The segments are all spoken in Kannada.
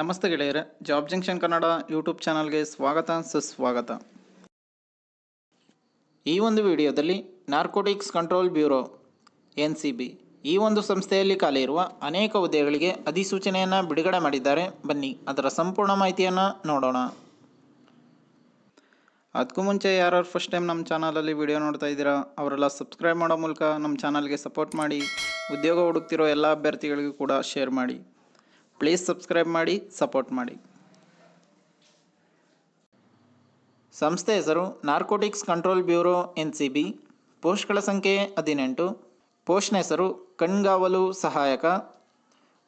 ನಮಸ್ತೆ ಗೆಳೆಯರೆ, ಜಾಬ್ ಜಂಕ್ಷನ್ ಕನ್ನಡ ಯೂಟ್ಯೂಬ್ ಚಾನಲ್ಗೆ ಸ್ವಾಗತ, ಸುಸ್ವಾಗತ. ಈ ಒಂದು ವಿಡಿಯೋದಲ್ಲಿ narcotics control bureau N C B, ಈ ಒಂದು ಸಂಸ್ಥೆಯಲ್ಲಿ ಖಾಲಿ ಇರುವ ಅನೇಕ ಹುದ್ದೆಗಳಿಗೆ ಅಧಿಸೂಚನೆಯನ್ನು ಬಿಡುಗಡೆ ಮಾಡಿದ್ದಾರೆ. ಬನ್ನಿ, ಅದರ ಸಂಪೂರ್ಣ ಮಾಹಿತಿಯನ್ನು ನೋಡೋಣ. ಅದಕ್ಕೂ ಮುಂಚೆ ಯಾರು ಫಸ್ಟ್ ಟೈಮ್ ನಮ್ಮ ಚಾನಲಲ್ಲಿ ವಿಡಿಯೋ ನೋಡ್ತಾ ಇದ್ದೀರಾ, ಅವರೆಲ್ಲ ಸಬ್ಸ್ಕ್ರೈಬ್ ಮಾಡೋ ಮೂಲಕ ನಮ್ಮ ಚಾನಲ್ಗೆ ಸಪೋರ್ಟ್ ಮಾಡಿ, ಉದ್ಯೋಗ ಹುಡುಕ್ತಿರೋ ಎಲ್ಲ ಅಭ್ಯರ್ಥಿಗಳಿಗೂ ಕೂಡ ಶೇರ್ ಮಾಡಿ. ಪ್ಲೀಸ್ ಸಬ್ಸ್ಕ್ರೈಬ್ ಮಾಡಿ, ಸಪೋರ್ಟ್ ಮಾಡಿ. ಸಂಸ್ಥೆ ಹೆಸರು narcotics control bureau N C B ಪೋಸ್ಟ್ಗಳ ಸಂಖ್ಯೆ ಹದಿನೆಂಟು. ಪೋಸ್ಟ್ನ ಹೆಸರು ಕಣ್ಗಾವಲು ಸಹಾಯಕ.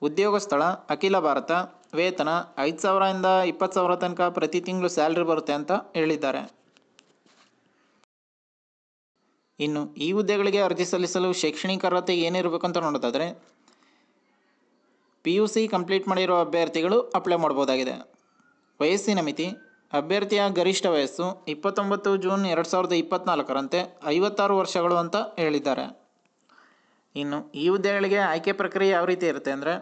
ಉದ್ಯೋಗ ಸ್ಥಳ ಅಖಿಲ ಭಾರತ. ವೇತನ ಐದು ಸಾವಿರದಿಂದ ಇಪ್ಪತ್ತು ಸಾವಿರ ತನಕ ಪ್ರತಿ ತಿಂಗಳು ಸ್ಯಾಲ್ರಿ ಬರುತ್ತೆ ಅಂತ ಹೇಳಿದ್ದಾರೆ. ಇನ್ನು ಈ ಹುದ್ದೆಗಳಿಗೆ ಅರ್ಜಿ ಸಲ್ಲಿಸಲು ಶೈಕ್ಷಣಿಕ ಅರ್ಹತೆ ಏನಿರಬೇಕು ಅಂತ ನೋಡೋದಾದರೆ ಪಿ ಯು ಸಿ ಕಂಪ್ಲೀಟ್ ಮಾಡಿರೋ ಅಭ್ಯರ್ಥಿಗಳು ಅಪ್ಲೈ ಮಾಡ್ಬೋದಾಗಿದೆ. ವಯಸ್ಸಿನ ಮಿತಿ, ಅಭ್ಯರ್ಥಿಯ ಗರಿಷ್ಠ ವಯಸ್ಸು ಇಪ್ಪತ್ತೊಂಬತ್ತು ಜೂನ್ ಎರಡು ಸಾವಿರದ ಇಪ್ಪತ್ತ್ನಾಲ್ಕರಂತೆ ಐವತ್ತಾರು ವರ್ಷಗಳು ಅಂತ ಹೇಳಿದ್ದಾರೆ. ಇನ್ನು ಈ ಹುದ್ದೆಗಳಿಗೆ ಆಯ್ಕೆ ಪ್ರಕ್ರಿಯೆ ಯಾವ ರೀತಿ ಇರುತ್ತೆ ಅಂದರೆ,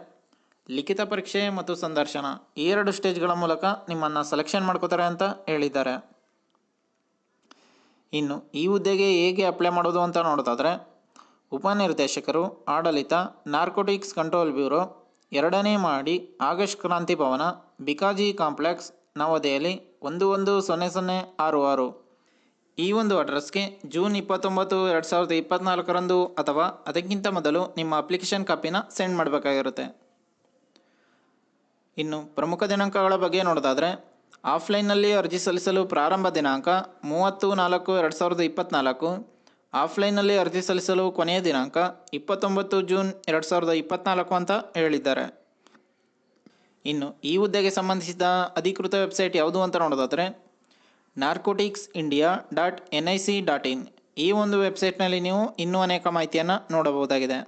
ಲಿಖಿತ ಪರೀಕ್ಷೆ ಮತ್ತು ಸಂದರ್ಶನ ಈ ಎರಡು ಸ್ಟೇಜ್ಗಳ ಮೂಲಕ ನಿಮ್ಮನ್ನು ಸೆಲೆಕ್ಷನ್ ಮಾಡ್ಕೋತಾರೆ ಅಂತ ಹೇಳಿದ್ದಾರೆ. ಇನ್ನು ಈ ಹುದ್ದೆಗೆ ಹೇಗೆ ಅಪ್ಲೈ ಮಾಡೋದು ಅಂತ ನೋಡೋದಾದರೆ, ಉಪನಿರ್ದೇಶಕರು, ಆಡಳಿತ ನಾರ್ಕೋಟಿಕ್ಸ್ ಕಂಟ್ರೋಲ್ ಬ್ಯೂರೋ ಎರಡನೇ ಮಾಡಿ ಆಗಸ್ಟ್ ಕ್ರಾಂತಿ ಭವನ ಬಿಕಾಜಿ ಕಾಂಪ್ಲೆಕ್ಸ್, ನವದೆಹಲಿ ಒಂದು ಒಂದು ಸೊನ್ನೆ ಸೊನ್ನೆ ಆರು ಆರು. ಈ ಒಂದು ಅಡ್ರೆಸ್ಗೆ ಜೂನ್ ಇಪ್ಪತ್ತೊಂಬತ್ತು ಎರಡು ಸಾವಿರದ ಇಪ್ಪತ್ತ್ನಾಲ್ಕರಂದು ಅಥವಾ ಅದಕ್ಕಿಂತ ಮೊದಲು ನಿಮ್ಮ ಅಪ್ಲಿಕೇಶನ್ ಕಾಪಿನ ಸೆಂಡ್ ಮಾಡಬೇಕಾಗಿರುತ್ತೆ. ಇನ್ನು ಪ್ರಮುಖ ದಿನಾಂಕಗಳ ಬಗ್ಗೆ ನೋಡೋದಾದರೆ, ಆಫ್ಲೈನ್ನಲ್ಲಿ ಅರ್ಜಿ ಸಲ್ಲಿಸಲು ಪ್ರಾರಂಭ ದಿನಾಂಕ ಮೂವತ್ತು ನಾಲ್ಕು ಎರಡು ಸಾವಿರದ ಇಪ್ಪತ್ತ್ನಾಲ್ಕು ಆಫ್ಲೈನ್ನಲ್ಲಿ ಅರ್ಜಿ ಸಲ್ಲಿಸಲು ಕೊನೆಯ ದಿನಾಂಕ ಇಪ್ಪತ್ತೊಂಬತ್ತು ಜೂನ್ ಎರಡು ಸಾವಿರದ ಇಪ್ಪತ್ತ್ನಾಲ್ಕು ಅಂತ ಹೇಳಿದ್ದಾರೆ. ಇನ್ನು ಈ ಹುದ್ದೆಗೆ ಸಂಬಂಧಿಸಿದ ಅಧಿಕೃತ ವೆಬ್ಸೈಟ್ ಯಾವುದು ಅಂತ ನೋಡೋದಾದರೆ narcotics India dot N I C dot in ಈ ಒಂದು ವೆಬ್ಸೈಟ್ನಲ್ಲಿ ನೀವು ಇನ್ನೂ ಅನೇಕ ಮಾಹಿತಿಯನ್ನು ನೋಡಬಹುದಾಗಿದೆ.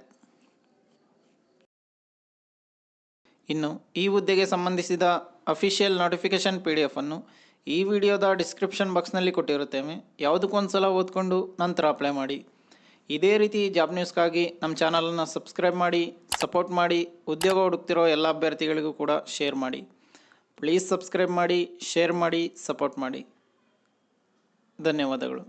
ಇನ್ನು ಈ ಹುದ್ದೆಗೆ ಸಂಬಂಧಿಸಿದ ಅಫಿಷಿಯಲ್ ನೋಟಿಫಿಕೇಷನ್ ಪಿ ಡಿ ಎಫನ್ನು ಈ ವಿಡಿಯೋದ ಡಿಸ್ಕ್ರಿಪ್ಷನ್ ಬಾಕ್ಸ್ನಲ್ಲಿ ಕೊಟ್ಟಿರುತ್ತೇವೆ ಯಾವುದಕ್ಕೊಂದು ಸಲ ಓದ್ಕೊಂಡು ನಂತರ ಅಪ್ಲೈ ಮಾಡಿ. ಇದೇ ರೀತಿ ಜಾಬ್ ನ್ಯೂಸ್ಗಾಗಿ ನಮ್ಮ ಚಾನಲನ್ನು ಸಬ್ಸ್ಕ್ರೈಬ್ ಮಾಡಿ ಸಪೋರ್ಟ್ ಮಾಡಿ, ಉದ್ಯೋಗ ಹುಡುಕ್ತಿರೋ ಎಲ್ಲ ಅಭ್ಯರ್ಥಿಗಳಿಗೂ ಕೂಡ ಶೇರ್ ಮಾಡಿ. ಪ್ಲೀಸ್ ಸಬ್ಸ್ಕ್ರೈಬ್ ಮಾಡಿ ಶೇರ್ ಮಾಡಿ ಸಪೋರ್ಟ್ ಮಾಡಿ. ಧನ್ಯವಾದಗಳು.